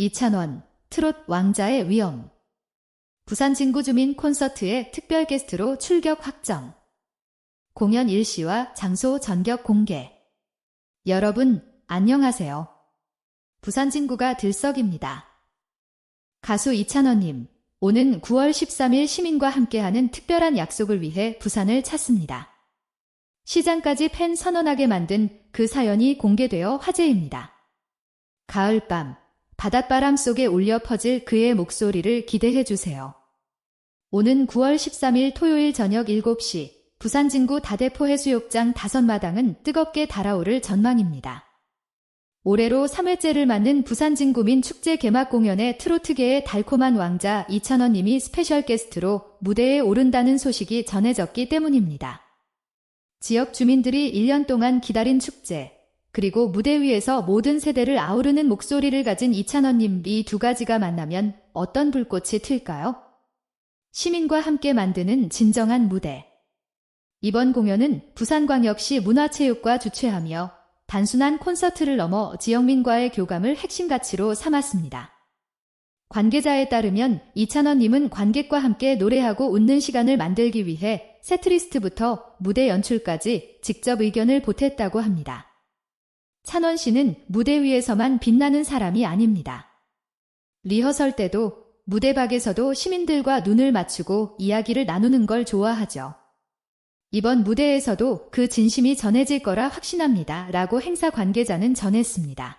이찬원, 트롯 왕자의 위엄. 부산 진구 주민 콘서트에 특별 게스트로 출격 확정. 공연 일시와 장소 전격 공개. 여러분, 안녕하세요. 부산 진구가 들썩입니다. 가수 이찬원님, 오는 9월 13일 시민과 함께하는 특별한 약속을 위해 부산을 찾습니다. 시장까지 팬 선언하게 만든 그 사연이 공개되어 화제입니다. 가을밤, 바닷바람 속에 울려 퍼질 그의 목소리를 기대해 주세요. 오는 9월 13일 토요일 저녁 7시 부산 진구 다대포 해수욕장 다섯 마당은 뜨겁게 달아오를 전망입니다. 올해로 3회째를 맞는 부산 진구민 축제 개막 공연에 트로트계의 달콤한 왕자 이찬원님이 스페셜 게스트로 무대에 오른다는 소식이 전해졌기 때문입니다. 지역 주민들이 1년 동안 기다린 축제, 그리고 무대 위에서 모든 세대를 아우르는 목소리를 가진 이찬원님 이 두 가지가 만나면 어떤 불꽃이 튈까요? 시민과 함께 만드는 진정한 무대. 이번 공연은 부산광역시 문화체육과 주최하며 단순한 콘서트를 넘어 지역민과의 교감을 핵심 가치로 삼았습니다. 관계자에 따르면 이찬원님은 관객과 함께 노래하고 웃는 시간을 만들기 위해 세트리스트부터 무대 연출까지 직접 의견을 보탰다고 합니다. 찬원 씨는 무대 위에서만 빛나는 사람이 아닙니다. 리허설 때도 무대 밖에서도 시민들과 눈을 맞추고 이야기를 나누는 걸 좋아하죠. 이번 무대에서도 그 진심이 전해질 거라 확신합니다. 라고 행사 관계자는 전했습니다.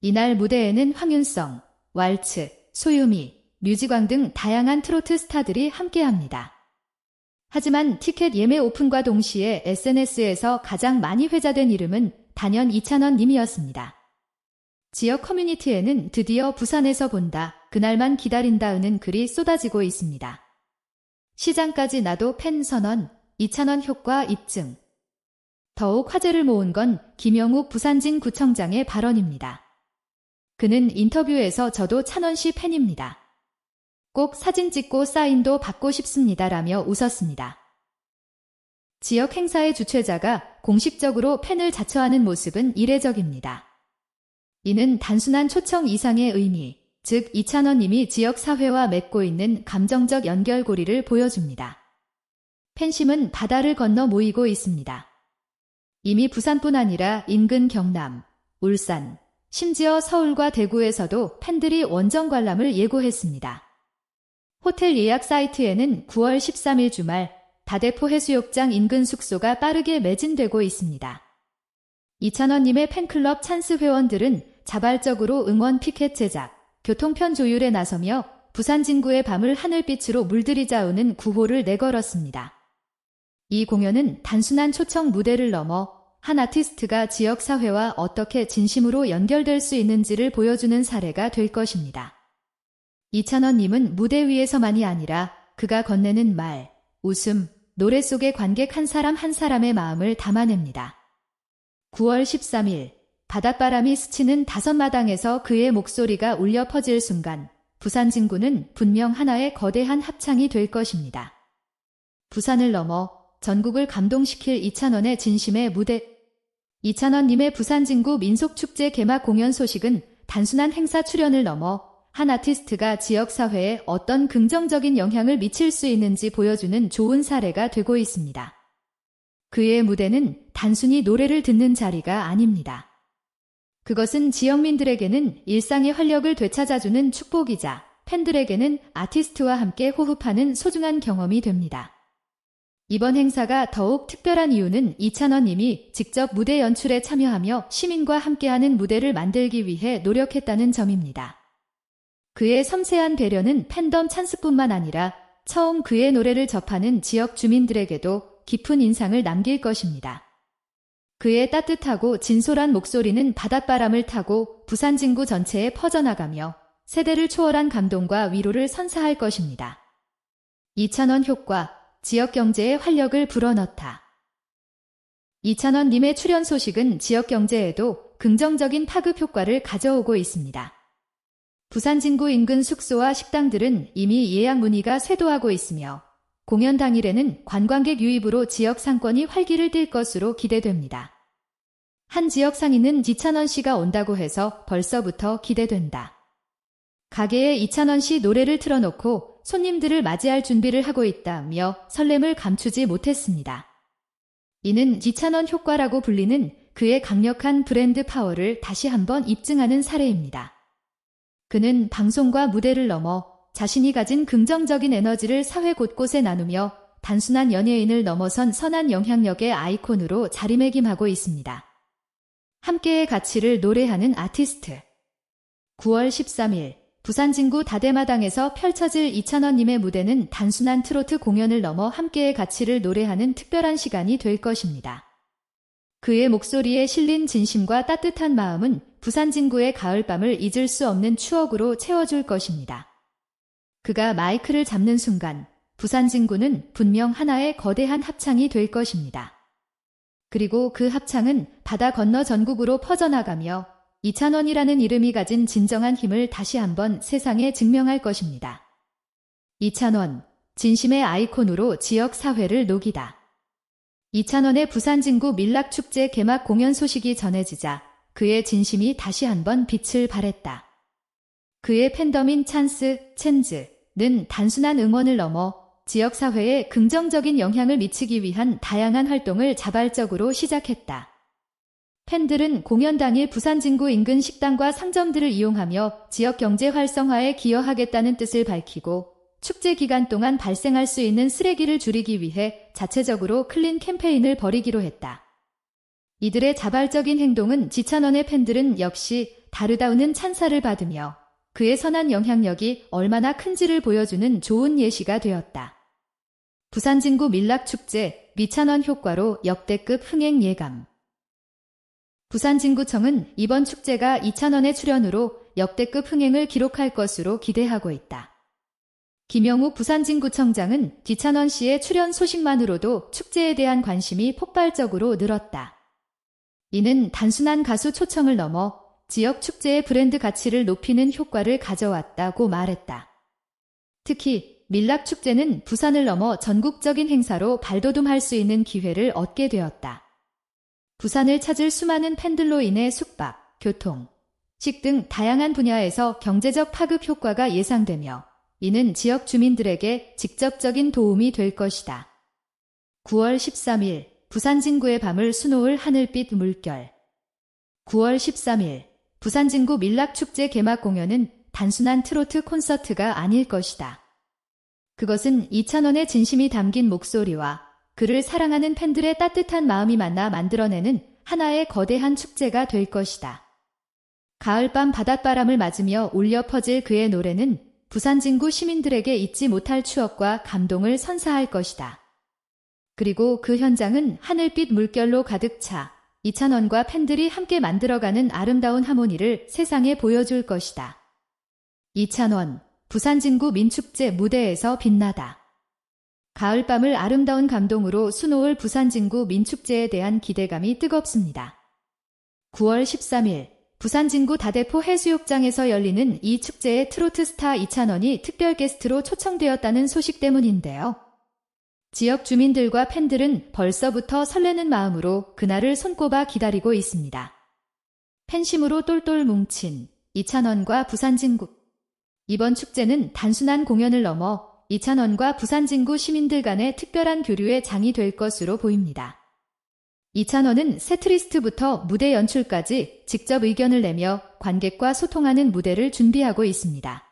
이날 무대에는 황윤성, 왈츠, 소유미, 류지광 등 다양한 트로트 스타들이 함께합니다. 하지만 티켓 예매 오픈과 동시에 SNS에서 가장 많이 회자된 이름은 단연 이찬원 님이었습니다. 지역 커뮤니티에는 드디어 부산에서 본다, 그날만 기다린다는 글이 쏟아지고 있습니다. 시장까지 나도 팬 선언, 이찬원 효과 입증. 더욱 화제를 모은 건 김영욱 부산진 구청장의 발언입니다. 그는 인터뷰에서 저도 찬원 씨 팬입니다. 꼭 사진 찍고 사인도 받고 싶습니다라며 웃었습니다. 지역 행사의 주최자가 공식적으로 팬을 자처하는 모습은 이례적입니다. 이는 단순한 초청 이상의 의미, 즉 이찬원 님이 지역 사회와 맺고 있는 감정적 연결고리를 보여줍니다. 팬심은 바다를 건너 모이고 있습니다. 이미 부산뿐 아니라 인근 경남, 울산, 심지어 서울과 대구에서도 팬들이 원정 관람을 예고했습니다. 호텔 예약 사이트에는 9월 13일 주말 다대포 해수욕장 인근 숙소가 빠르게 매진되고 있습니다. 이찬원님의 팬클럽 찬스 회원들은 자발적으로 응원 피켓 제작, 교통편 조율에 나서며 부산 진구의 밤을 하늘빛으로 물들이자 오는 구호를 내걸었습니다. 이 공연은 단순한 초청 무대를 넘어 한 아티스트가 지역 사회와 어떻게 진심으로 연결될 수 있는지를 보여주는 사례가 될 것입니다. 이찬원님은 무대 위에서만이 아니라 그가 건네는 말, 웃음, 노래 속의 관객 한 사람 한 사람의 마음을 담아냅니다. 9월 13일 바닷바람이 스치는 다섯 마당에서 그의 목소리가 울려 퍼질 순간 부산 진구는 분명 하나의 거대한 합창이 될 것입니다. 부산을 넘어 전국을 감동시킬 이찬원의 진심의 무대 이찬원님의 부산 진구 민속축제 개막 공연 소식은 단순한 행사 출연을 넘어 한 아티스트가 지역사회에 어떤 긍정적인 영향을 미칠 수 있는지 보여주는 좋은 사례가 되고 있습니다. 그의 무대는 단순히 노래를 듣는 자리가 아닙니다. 그것은 지역민들에게는 일상의 활력을 되찾아주는 축복이자 팬들에게는 아티스트와 함께 호흡하는 소중한 경험이 됩니다. 이번 행사가 더욱 특별한 이유는 이찬원 님이 직접 무대 연출에 참여하며 시민과 함께하는 무대를 만들기 위해 노력했다는 점입니다. 그의 섬세한 배려는 팬덤 찬스뿐만 아니라 처음 그의 노래를 접하는 지역 주민들에게도 깊은 인상을 남길 것입니다. 그의 따뜻하고 진솔한 목소리는 바닷바람을 타고 부산 진구 전체에 퍼져나가며 세대를 초월한 감동과 위로를 선사할 것입니다. 이찬원 효과 지역 경제에 활력을 불어넣다. 이찬원 님의 출연 소식은 지역 경제에도 긍정적인 파급 효과를 가져오고 있습니다. 부산 진구 인근 숙소와 식당들은 이미 예약 문의가 쇄도하고 있으며 공연 당일에는 관광객 유입으로 지역 상권이 활기를 띨 것으로 기대됩니다. 한 지역 상인은 지찬원 씨가 온다고 해서 벌써부터 기대된다. 가게에 이찬원 씨 노래를 틀어놓고 손님들을 맞이할 준비를 하고 있다며 설렘을 감추지 못했습니다. 이는 이찬원 효과라고 불리는 그의 강력한 브랜드 파워를 다시 한번 입증하는 사례입니다. 그는 방송과 무대를 넘어 자신이 가진 긍정적인 에너지를 사회 곳곳에 나누며 단순한 연예인을 넘어선 선한 영향력의 아이콘으로 자리매김하고 있습니다. 함께의 가치를 노래하는 아티스트 9월 13일 부산 진구 다대마당에서 펼쳐질 이찬원님의 무대는 단순한 트로트 공연을 넘어 함께의 가치를 노래하는 특별한 시간이 될 것입니다. 그의 목소리에 실린 진심과 따뜻한 마음은 부산 진구의 가을밤을 잊을 수 없는 추억으로 채워줄 것입니다. 그가 마이크를 잡는 순간 부산 진구는 분명 하나의 거대한 합창이 될 것입니다. 그리고 그 합창은 바다 건너 전국으로 퍼져나가며 이찬원이라는 이름이 가진 진정한 힘을 다시 한번 세상에 증명할 것입니다. 이찬원, 진심의 아이콘으로 지역 사회를 녹이다. 이찬원의 부산 진구 밀락축제 개막 공연 소식이 전해지자 그의 진심이 다시 한번 빛을 발했다. 그의 팬덤인 찬스, 첸즈는 단순한 응원을 넘어 지역사회에 긍정적인 영향을 미치기 위한 다양한 활동을 자발적으로 시작했다. 팬들은 공연 당일 부산 진구 인근 식당과 상점들을 이용하며 지역 경제 활성화에 기여하겠다는 뜻을 밝히고 축제 기간 동안 발생할 수 있는 쓰레기를 줄이기 위해 자체적으로 클린 캠페인을 벌이기로 했다. 이들의 자발적인 행동은 지찬원의 팬들은 역시 다르다우는 찬사를 받으며 그의 선한 영향력이 얼마나 큰지를 보여주는 좋은 예시가 되었다. 부산 진구 밀락축제 미찬원 효과로 역대급 흥행 예감 부산 진구청은 이번 축제가 2,000원의 출연으로 역대급 흥행을 기록할 것으로 기대하고 있다. 김영욱 부산진구청장은 뒤찬원 씨의 출연 소식만으로도 축제에 대한 관심이 폭발적으로 늘었다. 이는 단순한 가수 초청을 넘어 지역 축제의 브랜드 가치를 높이는 효과를 가져왔다고 말했다. 특히 밀락 축제는 부산을 넘어 전국적인 행사로 발돋움할 수 있는 기회를 얻게 되었다. 부산을 찾을 수많은 팬들로 인해 숙박, 교통, 식 등 다양한 분야에서 경제적 파급 효과가 예상되며 이는 지역 주민들에게 직접적인 도움이 될 것이다. 9월 13일 부산 진구의 밤을 수놓을 하늘빛 물결 9월 13일 부산 진구 밀락축제 개막 공연은 단순한 트로트 콘서트가 아닐 것이다. 그것은 이찬원의 진심이 담긴 목소리와 그를 사랑하는 팬들의 따뜻한 마음이 만나 만들어내는 하나의 거대한 축제가 될 것이다. 가을밤 바닷바람을 맞으며 울려 퍼질 그의 노래는 부산 진구 시민들에게 잊지 못할 추억과 감동을 선사할 것이다. 그리고 그 현장은 하늘빛 물결로 가득 차 이찬원과 팬들이 함께 만들어가는 아름다운 하모니를 세상에 보여줄 것이다. 이찬원, 부산 진구 민축제 무대에서 빛나다. 가을밤을 아름다운 감동으로 수놓을 부산 진구 민축제에 대한 기대감이 뜨겁습니다. 9월 13일 부산 진구 다대포 해수욕장에서 열리는 이 축제에 트로트 스타 이찬원이 특별 게스트로 초청되었다는 소식 때문인데요. 지역 주민들과 팬들은 벌써부터 설레는 마음으로 그날을 손꼽아 기다리고 있습니다. 팬심으로 똘똘 뭉친 이찬원과 부산 진구 이번 축제는 단순한 공연을 넘어 이찬원과 부산진구 시민들 간의 특별한 교류의 장이 될 것으로 보입니다. 이찬원은 세트리스트부터 무대 연출까지 직접 의견을 내며 관객과 소통하는 무대를 준비하고 있습니다.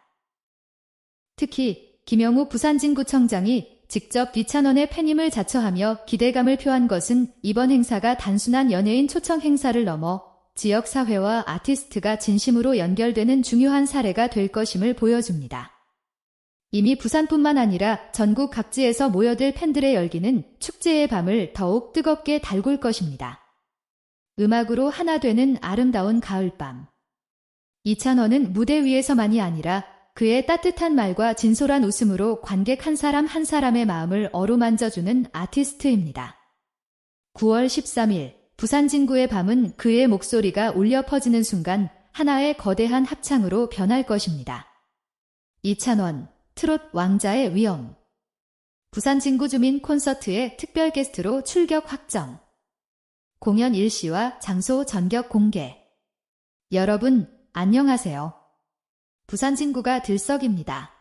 특히 김영우 부산진구청장이 직접 이찬원의 팬임을 자처하며 기대감을 표한 것은 이번 행사가 단순한 연예인 초청 행사를 넘어 지역사회와 아티스트가 진심으로 연결되는 중요한 사례가 될 것임을 보여줍니다. 이미 부산뿐만 아니라 전국 각지에서 모여들 팬들의 열기는 축제의 밤을 더욱 뜨겁게 달굴 것입니다. 음악으로 하나 되는 아름다운 가을밤. 이찬원은 무대 위에서만이 아니라 그의 따뜻한 말과 진솔한 웃음으로 관객 한 사람 한 사람의 마음을 어루만져주는 아티스트입니다. 9월 13일 부산 진구의 밤은 그의 목소리가 울려 퍼지는 순간 하나의 거대한 합창으로 변할 것입니다. 이찬원, 트롯 왕자의 위엄. 부산 진구 주민 콘서트에 특별 게스트로 출격 확정. 공연 일시와 장소 전격 공개. 여러분, 안녕하세요. 부산 진구가 들썩입니다.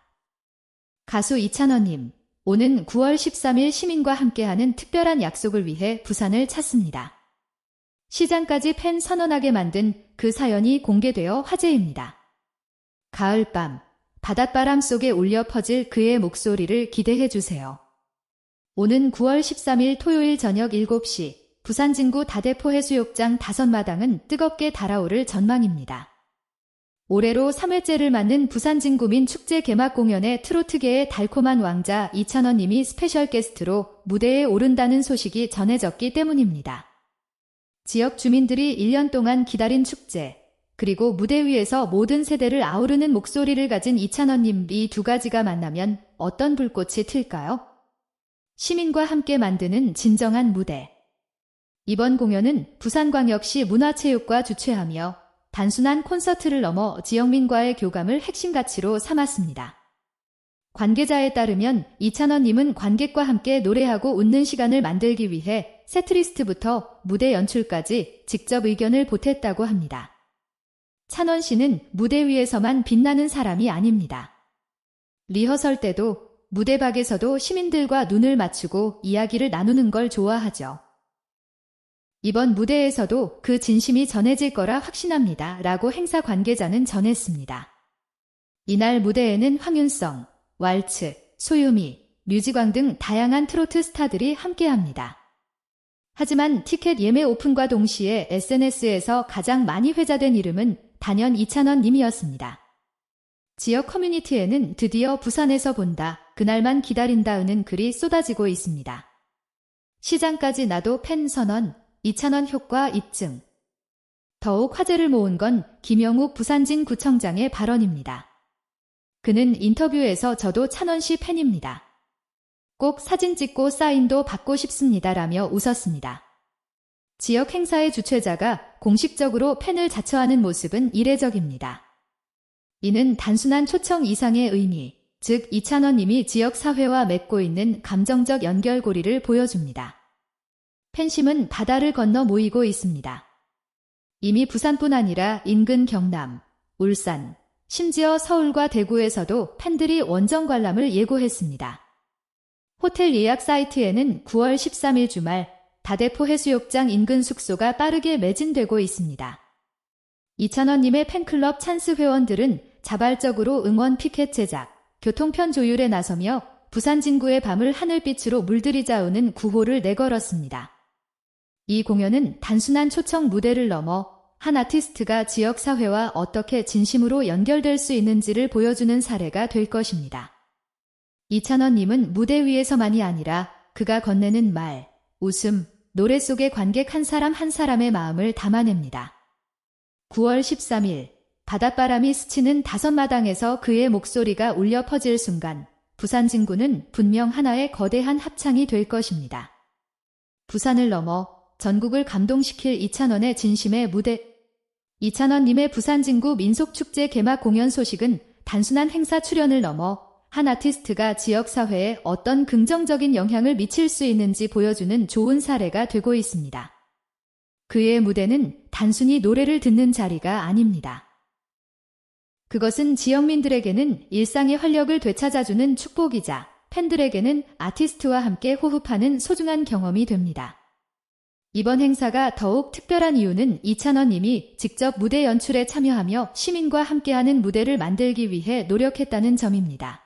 가수 이찬원님, 오는 9월 13일 시민과 함께하는 특별한 약속을 위해 부산을 찾습니다. 시장까지 팬 선언하게 만든 그 사연이 공개되어 화제입니다. 가을밤, 바닷바람 속에 울려 퍼질 그의 목소리를 기대해 주세요. 오는 9월 13일 토요일 저녁 7시 부산 진구 다대포 해수욕장 다섯마당은 뜨겁게 달아오를 전망입니다. 올해로 3회째를 맞는 부산 진구민 축제 개막 공연에 트로트계의 달콤한 왕자 이찬원 님이 스페셜 게스트로 무대에 오른다는 소식이 전해졌기 때문입니다. 지역 주민들이 1년 동안 기다린 축제, 그리고 무대 위에서 모든 세대를 아우르는 목소리를 가진 이찬원님 이 두 가지가 만나면 어떤 불꽃이 튈까요? 시민과 함께 만드는 진정한 무대. 이번 공연은 부산광역시 문화체육과 주최하며 단순한 콘서트를 넘어 지역민과의 교감을 핵심 가치로 삼았습니다. 관계자에 따르면 이찬원님은 관객과 함께 노래하고 웃는 시간을 만들기 위해 세트리스트부터 무대 연출까지 직접 의견을 보탰다고 합니다. 찬원 씨는 무대 위에서만 빛나는 사람이 아닙니다. 리허설 때도 무대박에서도 시민들과 눈을 맞추고 이야기를 나누는 걸 좋아하죠. 이번 무대에서도 그 진심이 전해질 거라 확신합니다. 라고 행사 관계자는 전했습니다. 이날 무대에는 황윤성, 왈츠, 소유미, 류지광 등 다양한 트로트 스타들이 함께합니다. 하지만 티켓 예매 오픈과 동시에 SNS에서 가장 많이 회자된 이름은 단연 이찬원 님이었습니다. 지역 커뮤니티에는 드디어 부산에서 본다, 그날만 기다린다는 글이 쏟아지고 있습니다. 시장까지 나도 팬 선언, 이찬원 효과 입증. 더욱 화제를 모은 건 김영욱 부산진 구청장의 발언입니다. 그는 인터뷰에서 저도 찬원 씨 팬입니다. 꼭 사진 찍고 사인도 받고 싶습니다라며 웃었습니다. 지역 행사의 주최자가 공식적으로 팬을 자처하는 모습은 이례적입니다. 이는 단순한 초청 이상의 의미, 즉 이찬원님이 지역 사회와 맺고 있는 감정적 연결고리를 보여줍니다. 팬심은 바다를 건너 모이고 있습니다. 이미 부산뿐 아니라 인근 경남, 울산, 심지어 서울과 대구에서도 팬들이 원정 관람을 예고했습니다. 호텔 예약 사이트에는 9월 13일 주말 다대포 해수욕장 인근 숙소가 빠르게 매진되고 있습니다. 이찬원님의 팬클럽 찬스 회원들은 자발적으로 응원 피켓 제작, 교통편 조율에 나서며 부산 진구의 밤을 하늘빛으로 물들이자 오는 구호를 내걸었습니다. 이 공연은 단순한 초청 무대를 넘어 한 아티스트가 지역 사회와 어떻게 진심으로 연결될 수 있는지를 보여주는 사례가 될 것입니다. 이찬원님은 무대 위에서만이 아니라 그가 건네는 말, 웃음, 노래 속의 관객 한 사람 한 사람의 마음을 담아냅니다. 9월 13일 바닷바람이 스치는 다섯 마당에서 그의 목소리가 울려 퍼질 순간 부산 진구는 분명 하나의 거대한 합창이 될 것입니다. 부산을 넘어 전국을 감동시킬 이찬원의 진심의 무대 이찬원님의 부산 진구 민속축제 개막 공연 소식은 단순한 행사 출연을 넘어 한 아티스트가 지역사회에 어떤 긍정적인 영향을 미칠 수 있는지 보여주는 좋은 사례가 되고 있습니다. 그의 무대는 단순히 노래를 듣는 자리가 아닙니다. 그것은 지역민들에게는 일상의 활력을 되찾아주는 축복이자 팬들에게는 아티스트와 함께 호흡하는 소중한 경험이 됩니다. 이번 행사가 더욱 특별한 이유는 이찬원 님이 직접 무대 연출에 참여하며 시민과 함께하는 무대를 만들기 위해 노력했다는 점입니다.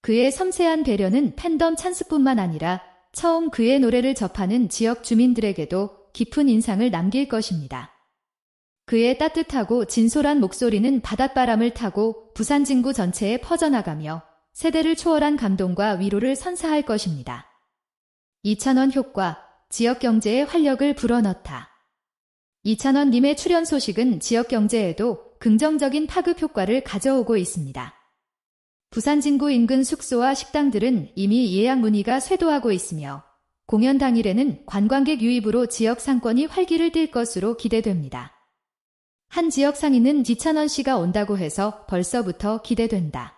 그의 섬세한 배려는 팬덤 찬스뿐만 아니라 처음 그의 노래를 접하는 지역 주민들에게도 깊은 인상을 남길 것입니다. 그의 따뜻하고 진솔한 목소리는 바닷바람을 타고 부산 진구 전체에 퍼져나가며 세대를 초월한 감동과 위로를 선사할 것입니다. 이찬원 효과 지역 경제에 활력을 불어넣다. 이찬원 님의 출연 소식은 지역 경제에도 긍정적인 파급 효과를 가져오고 있습니다. 부산 진구 인근 숙소와 식당들은 이미 예약 문의가 쇄도하고 있으며 공연 당일에는 관광객 유입으로 지역 상권이 활기를 띨 것으로 기대됩니다. 한 지역 상인은 이찬원 씨가 온다고 해서 벌써부터 기대된다.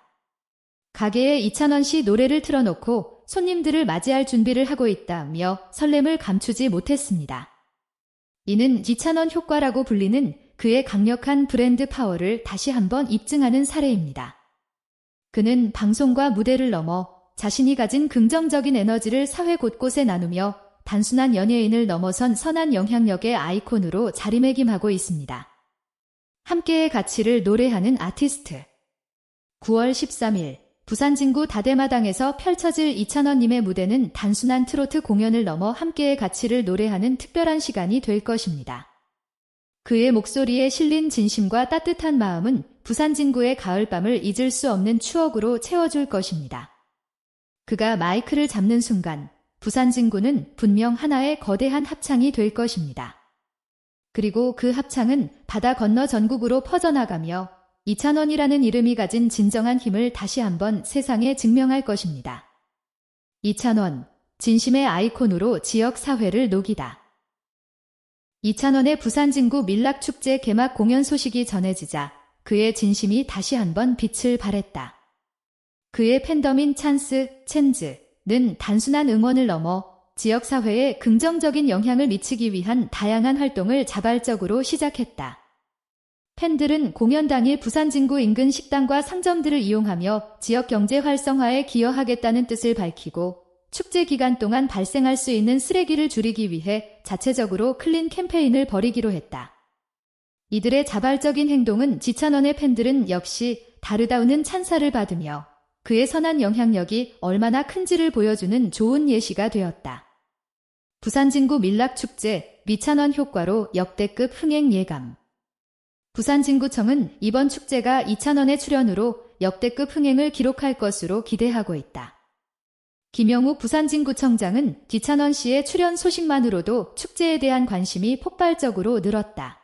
가게에 이찬원 씨 노래를 틀어놓고 손님들을 맞이할 준비를 하고 있다며 설렘을 감추지 못했습니다. 이는 이찬원 효과라고 불리는 그의 강력한 브랜드 파워를 다시 한번 입증하는 사례입니다. 그는 방송과 무대를 넘어 자신이 가진 긍정적인 에너지를 사회 곳곳에 나누며 단순한 연예인을 넘어선 선한 영향력의 아이콘으로 자리매김하고 있습니다. 함께의 가치를 노래하는 아티스트 9월 13일 부산 진구 다대마당에서 펼쳐질 이찬원님의 무대는 단순한 트로트 공연을 넘어 함께의 가치를 노래하는 특별한 시간이 될 것입니다. 그의 목소리에 실린 진심과 따뜻한 마음은 부산 진구의 가을밤을 잊을 수 없는 추억으로 채워줄 것입니다. 그가 마이크를 잡는 순간 부산 진구는 분명 하나의 거대한 합창이 될 것입니다. 그리고 그 합창은 바다 건너 전국으로 퍼져나가며 이찬원이라는 이름이 가진 진정한 힘을 다시 한번 세상에 증명할 것입니다. 이찬원, 진심의 아이콘으로 지역 사회를 녹이다. 이찬원의 부산 진구 밀락축제 개막 공연 소식이 전해지자 그의 진심이 다시 한번 빛을 발했다. 그의 팬덤인 찬스, 첸즈는 단순한 응원을 넘어 지역사회에 긍정적인 영향을 미치기 위한 다양한 활동을 자발적으로 시작했다. 팬들은 공연 당일 부산 진구 인근 식당과 상점들을 이용하며 지역 경제 활성화에 기여하겠다는 뜻을 밝히고 축제 기간 동안 발생할 수 있는 쓰레기를 줄이기 위해 자체적으로 클린 캠페인을 벌이기로 했다. 이들의 자발적인 행동은 지찬원의 팬들은 역시 다르다우는 찬사를 받으며 그의 선한 영향력이 얼마나 큰지를 보여주는 좋은 예시가 되었다. 부산 진구 밀락축제 미찬원 효과로 역대급 흥행 예감 부산진구청은 이번 축제가 2,000원의 출연으로 역대급 흥행을 기록할 것으로 기대하고 있다. 김영욱 부산진구청장은 디찬원 씨의 출연 소식만으로도 축제에 대한 관심이 폭발적으로 늘었다.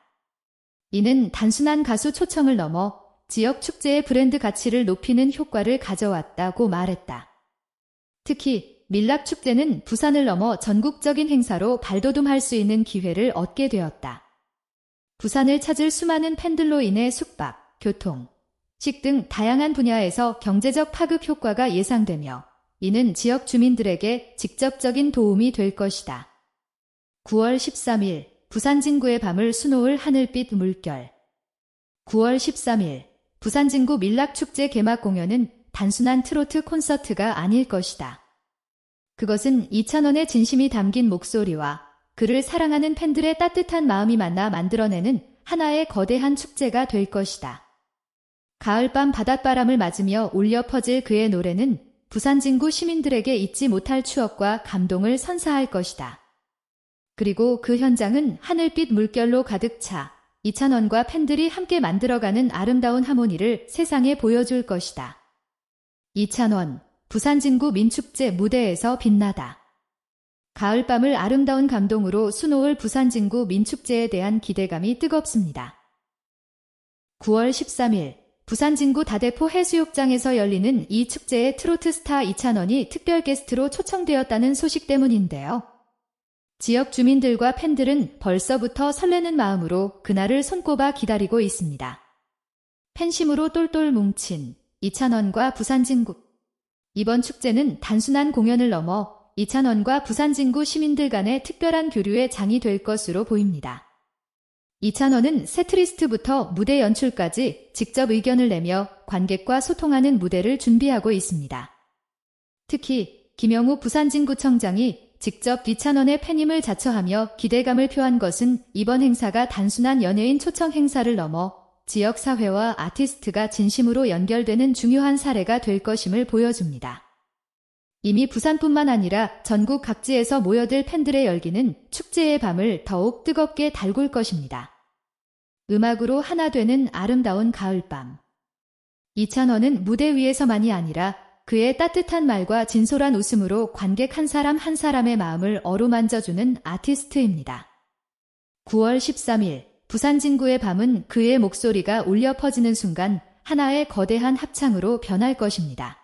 이는 단순한 가수 초청을 넘어 지역 축제의 브랜드 가치를 높이는 효과를 가져왔다고 말했다. 특히 밀락 축제는 부산을 넘어 전국적인 행사로 발돋움할 수 있는 기회를 얻게 되었다. 부산을 찾을 수많은 팬들로 인해 숙박, 교통, 식 등 다양한 분야에서 경제적 파급 효과가 예상되며 이는 지역 주민들에게 직접적인 도움이 될 것이다. 9월 13일 부산 진구의 밤을 수놓을 하늘빛 물결 9월 13일 부산 진구 밀락축제 개막 공연은 단순한 트로트 콘서트가 아닐 것이다. 그것은 2,000원의 진심이 담긴 목소리와 그를 사랑하는 팬들의 따뜻한 마음이 만나 만들어내는 하나의 거대한 축제가 될 것이다. 가을밤 바닷바람을 맞으며 울려 퍼질 그의 노래는 부산 진구 시민들에게 잊지 못할 추억과 감동을 선사할 것이다. 그리고 그 현장은 하늘빛 물결로 가득 차 이찬원과 팬들이 함께 만들어가는 아름다운 하모니를 세상에 보여줄 것이다. 이찬원, 부산 진구 민축제 무대에서 빛나다. 가을밤을 아름다운 감동으로 수놓을 부산 진구 민축제에 대한 기대감이 뜨겁습니다. 9월 13일 부산 진구 다대포 해수욕장에서 열리는 이 축제에 트로트 스타 이찬원이 특별 게스트로 초청되었다는 소식 때문인데요. 지역 주민들과 팬들은 벌써부터 설레는 마음으로 그날을 손꼽아 기다리고 있습니다. 팬심으로 똘똘 뭉친 이찬원과 부산 진구 이번 축제는 단순한 공연을 넘어 이찬원과 부산 진구 시민들 간의 특별한 교류의 장이 될 것으로 보입니다. 이찬원은 세트리스트부터 무대 연출까지 직접 의견을 내며 관객과 소통하는 무대를 준비하고 있습니다. 특히 김영우 부산 진구청장이 직접 이찬원의 팬임을 자처하며 기대감을 표한 것은 이번 행사가 단순한 연예인 초청 행사를 넘어 지역사회와 아티스트가 진심으로 연결되는 중요한 사례가 될 것임을 보여줍니다. 이미 부산뿐만 아니라 전국 각지에서 모여들 팬들의 열기는 축제의 밤을 더욱 뜨겁게 달굴 것입니다. 음악으로 하나 되는 아름다운 가을밤. 이찬원은 무대 위에서만이 아니라 그의 따뜻한 말과 진솔한 웃음으로 관객 한 사람 한 사람의 마음을 어루만져주는 아티스트입니다. 9월 13일 부산 진구의 밤은 그의 목소리가 울려 퍼지는 순간 하나의 거대한 합창으로 변할 것입니다.